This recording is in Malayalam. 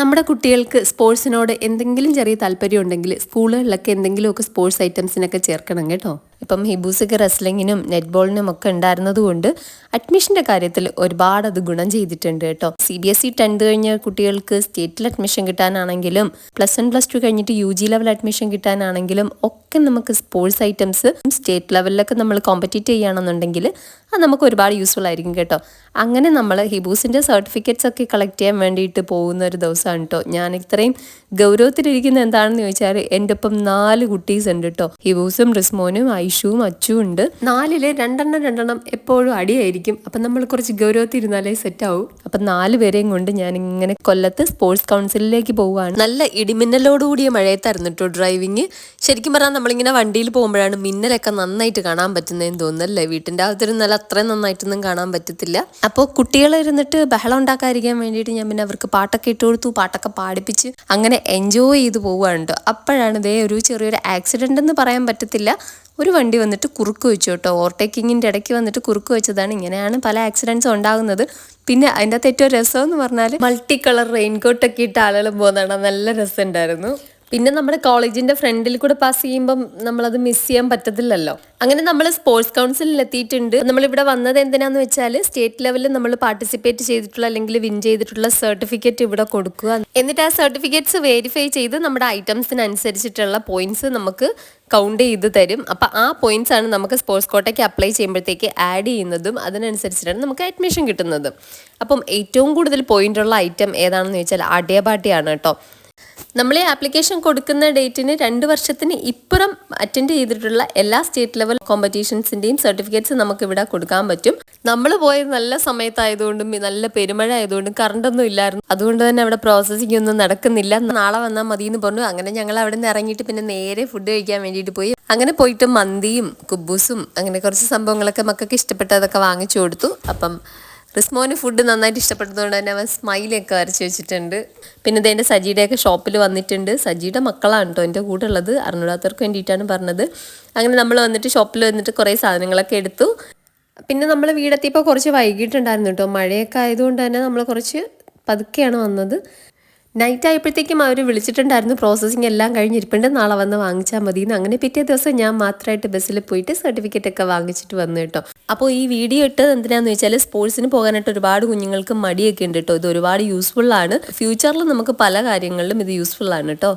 നമ്മുടെ കുട്ടികൾക്ക് സ്പോർട്സിനോട് എന്തെങ്കിലും ചെറിയ താല്പര്യം ഉണ്ടെങ്കിൽ സ്കൂളുകളിലൊക്കെ എന്തെങ്കിലുമൊക്കെ സ്പോർട്സ് ഐറ്റംസിനൊക്കെ ചേർക്കണം കേട്ടോ. ഇപ്പം ഹിബൂസൊക്കെ റെസ്ലിങ്ങിനും നെറ്റ്ബോളിനും ഒക്കെ ഉണ്ടായിരുന്നത് കൊണ്ട് അഡ്മിഷന്റെ കാര്യത്തിൽ ഒരുപാട് അത് ഗുണം ചെയ്തിട്ടുണ്ട് കേട്ടോ. C B S E tenth കഴിഞ്ഞ കുട്ടികൾക്ക് സ്റ്റേറ്റിൽ അഡ്മിഷൻ കിട്ടാനാണെങ്കിലും പ്ലസ് വൺ പ്ലസ് ടു കഴിഞ്ഞിട്ട് യു ജി ലെവൽ അഡ്മിഷൻ കിട്ടാനാണെങ്കിലും ഒക്കെ നമുക്ക് സ്പോർട്സ് ഐറ്റംസ് സ്റ്റേറ്റ് ലെവലിലൊക്കെ നമ്മൾ കോമ്പറ്റീറ്റ് ചെയ്യുകയാണെന്നുണ്ടെങ്കിൽ അത് നമുക്ക് ഒരുപാട് യൂസ്ഫുൾ ആയിരിക്കും കേട്ടോ. അങ്ങനെ നമ്മൾ ഹിബൂസിന്റെ സർട്ടിഫിക്കറ്റ്സ് ഒക്കെ കളക്ട് ചെയ്യാൻ വേണ്ടിയിട്ട് പോകുന്ന ഒരു ദിവസമാണ് കേട്ടോ. ഞാൻ ഇത്രയും ഗൗരവത്തിലിരിക്കുന്ന എന്താണെന്ന് ചോദിച്ചാൽ എന്റെ ഒപ്പം നാല് കുട്ടീസ് ഉണ്ട് കേട്ടോ. ഹിബൂസും റിസ്മോനും ഐഷുവും അച്ചും ഉണ്ട്. നാലിലെ രണ്ടെണ്ണം രണ്ടെണ്ണം എപ്പോഴും അടിയായിരിക്കും. അപ്പം നമ്മൾ കുറച്ച് ഗൗരവത്തിരുന്നാലേ സെറ്റ് ആവും അപ്പം നാല് പേരെയും കൊണ്ട് ഞാൻ ഇങ്ങനെ കൊല്ലത്ത് സ്പോർട്സ് കൗൺസിലിലേക്ക് പോവുകയാണ്. നല്ല ഇടിമിന്നലോടുകൂടിയ മഴയത്തായിരുന്നു കേട്ടോ ഡ്രൈവിങ്. ശരിക്കും പറഞ്ഞാൽ നമ്മളിങ്ങനെ വണ്ടിയിൽ പോകുമ്പോഴാണ് മിന്നലൊക്കെ നന്നായിട്ട് കാണാൻ പറ്റുന്നതെന്ന് തോന്നുന്നല്ലേ വീട്ടിന്റെ അകത്തിരുന്നാൽ അത്രയും നന്നായിട്ടൊന്നും കാണാൻ പറ്റത്തില്ല. അപ്പോൾ കുട്ടികൾ ഇരുന്നിട്ട് ബഹളം ഉണ്ടാക്കാതിരിക്കാൻ വേണ്ടിയിട്ട് ഞാൻ പിന്നെ അവർക്ക് പാട്ടൊക്കെ ഇട്ട് കൊടുത്തു പാട്ടൊക്കെ പാടിപ്പിച്ച് അങ്ങനെ എൻജോയ് ചെയ്ത് പോവുകയാണ് അപ്പോഴാണ് ഇതേ ഒരു ചെറിയൊരു ആക്സിഡന്റ് എന്ന് പറയാൻ പറ്റത്തില്ല. ഒരു വണ്ടി വന്നിട്ട് കുറുക്ക് വെച്ചു കേട്ടോ. ഓവർടേക്കിങ്ങിന്റെ ഇടയ്ക്ക് വന്നിട്ട് കുറുക്ക് വെച്ചതാണ്. ഇങ്ങനെയാണ് പല ആക്സിഡൻസ് ഉണ്ടാകുന്നത്. പിന്നെ അതിന്റെ അകത്ത് ഏറ്റവും രസം എന്ന് പറഞ്ഞാൽ മൾട്ടി കളർ റെയിൻകോട്ടൊക്കെ ഇട്ട ആളുകൾ പോകുന്നതാണ്. നല്ല രസമുണ്ടായിരുന്നു. പിന്നെ നമ്മുടെ കോളേജിന്റെ ഫ്രണ്ടിൽ കൂടെ പാസ് ചെയ്യുമ്പം അത് മിസ് ചെയ്യാൻ പറ്റത്തില്ലല്ലോ. അങ്ങനെ നമ്മൾ സ്പോർട്സ് കൗൺസിലിൽ എത്തിയിട്ടുണ്ട്. നമ്മൾ ഇവിടെ വന്നത് എന്തിനാന്ന് വെച്ചാൽ സ്റ്റേറ്റ് ലെവലിൽ നമ്മൾ പാർട്ടിസിപ്പേറ്റ് ചെയ്തിട്ടുള്ള അല്ലെങ്കിൽ വിൻ ചെയ്തിട്ടുള്ള സർട്ടിഫിക്കറ്റ് ഇവിടെ കൊടുക്കുക. എന്നിട്ട് ആ സർട്ടിഫിക്കറ്റ്സ് വെരിഫൈ ചെയ്ത് നമ്മുടെ ഐറ്റംസിനനുസരിച്ചിട്ടുള്ള പോയിന്റ്സ് നമുക്ക് കൗണ്ട് ചെയ്ത് തരും. അപ്പം ആ പോയിന്റ്സ് ആണ് നമുക്ക് സ്പോർട്സ് കോട്ടയ്ക്ക് അപ്ലൈ ചെയ്യുമ്പോഴത്തേക്ക് ആഡ് ചെയ്യുന്നതും അതിനനുസരിച്ചിട്ടാണ് നമുക്ക് അഡ്മിഷൻ കിട്ടുന്നത്. അപ്പം ഏറ്റവും കൂടുതൽ പോയിന്റ് ഉള്ള ഐറ്റം ഏതാണെന്ന് ചോദിച്ചാൽ അടിയപാട്ടിയാണ് കേട്ടോ. നമ്മൾ ഈ ആപ്ലിക്കേഷൻ കൊടുക്കുന്ന ഡേറ്റിന് രണ്ട് വർഷത്തിന് ഇപ്പുറം അറ്റൻഡ് ചെയ്തിട്ടുള്ള എല്ലാ സ്റ്റേറ്റ് ലെവൽ കോമ്പറ്റീഷൻസിന്റെയും സർട്ടിഫിക്കറ്റ്സ് നമുക്ക് ഇവിടെ കൊടുക്കാൻ പറ്റും. നമ്മൾ പോയത് നല്ല സമയത്തായതുകൊണ്ടും നല്ല പെരുമഴ ആയതുകൊണ്ടും കറണ്ടൊന്നും ഇല്ലായിരുന്നു. അതുകൊണ്ട് തന്നെ അവിടെ പ്രോസസ്സിംഗ് ഒന്നും നടക്കുന്നില്ല. നാളെ വന്നാൽ മതി എന്ന് പറഞ്ഞു. അങ്ങനെ ഞങ്ങൾ അവിടെ നിന്ന് ഇറങ്ങിയിട്ട് പിന്നെ നേരെ ഫുഡ് കഴിക്കാൻ വേണ്ടിയിട്ട് പോയി. അങ്ങനെ പോയിട്ട് മന്തിയും കുബൂസും അങ്ങനെ കുറച്ച് സംഭവങ്ങളൊക്കെ മക്കൾക്ക് ഇഷ്ടപ്പെട്ടതൊക്കെ വാങ്ങിച്ചു കൊടുത്തു. അപ്പം റിസ്മോന് ഫുഡ് നന്നായിട്ട് ഇഷ്ടപ്പെട്ടതുകൊണ്ട് തന്നെ അവൻ സ്മൈലൊക്കെ വരച്ച് വെച്ചിട്ടുണ്ട്. പിന്നെ ഇതെന്റെ സജിയുടെയൊക്കെ ഷോപ്പിൽ വന്നിട്ടുണ്ട്. സജിയുടെ മക്കളാണ് കേട്ടോ എന്റെ കൂടെ ഉള്ളത്. അറിഞ്ഞൂടാത്തവർക്ക് വേണ്ടിയിട്ടാണ് പറഞ്ഞത്. അങ്ങനെ നമ്മൾ വന്നിട്ട് ഷോപ്പിൽ വന്നിട്ട് കുറേ സാധനങ്ങളൊക്കെ എടുത്തു. പിന്നെ നമ്മൾ വീടെത്തിയപ്പോൾ കുറച്ച് വൈകിട്ടുണ്ടായിരുന്നു കേട്ടോ മഴയൊക്കെ ആയതുകൊണ്ട് തന്നെ നമ്മൾ കുറച്ച് പതുക്കെയാണ് വന്നത്. നൈറ്റ് ആയപ്പോഴത്തേക്കും അവർ വിളിച്ചിട്ടുണ്ടായിരുന്നു. പ്രോസസ്സിങ് എല്ലാം കഴിഞ്ഞിരിപ്പുണ്ട് നാളെ വന്ന് വാങ്ങിച്ചാൽ മതി എന്ന് അങ്ങനെ പിറ്റേ ദിവസം ഞാൻ മാത്രമായിട്ട് ബസ്സിൽ പോയിട്ട് സർട്ടിഫിക്കറ്റ് ഒക്കെ വാങ്ങിച്ചിട്ട് വന്നു കേട്ടോ. അപ്പോൾ ഈ വീഡിയോ ഇട്ടത് എന്തിനാന്ന് വെച്ചാൽ സ്പോർട്സിന് പോകാനായിട്ട് ഒരുപാട് കുഞ്ഞുങ്ങൾക്ക് മടിയൊക്കെ ഉണ്ട് കേട്ടോ. ഇത് ഒരുപാട് യൂസ്ഫുൾ ആണ്. ഫ്യൂച്ചറിൽ നമുക്ക് പല കാര്യങ്ങളിലും ഇത് യൂസ്ഫുൾ ആണ് കേട്ടോ.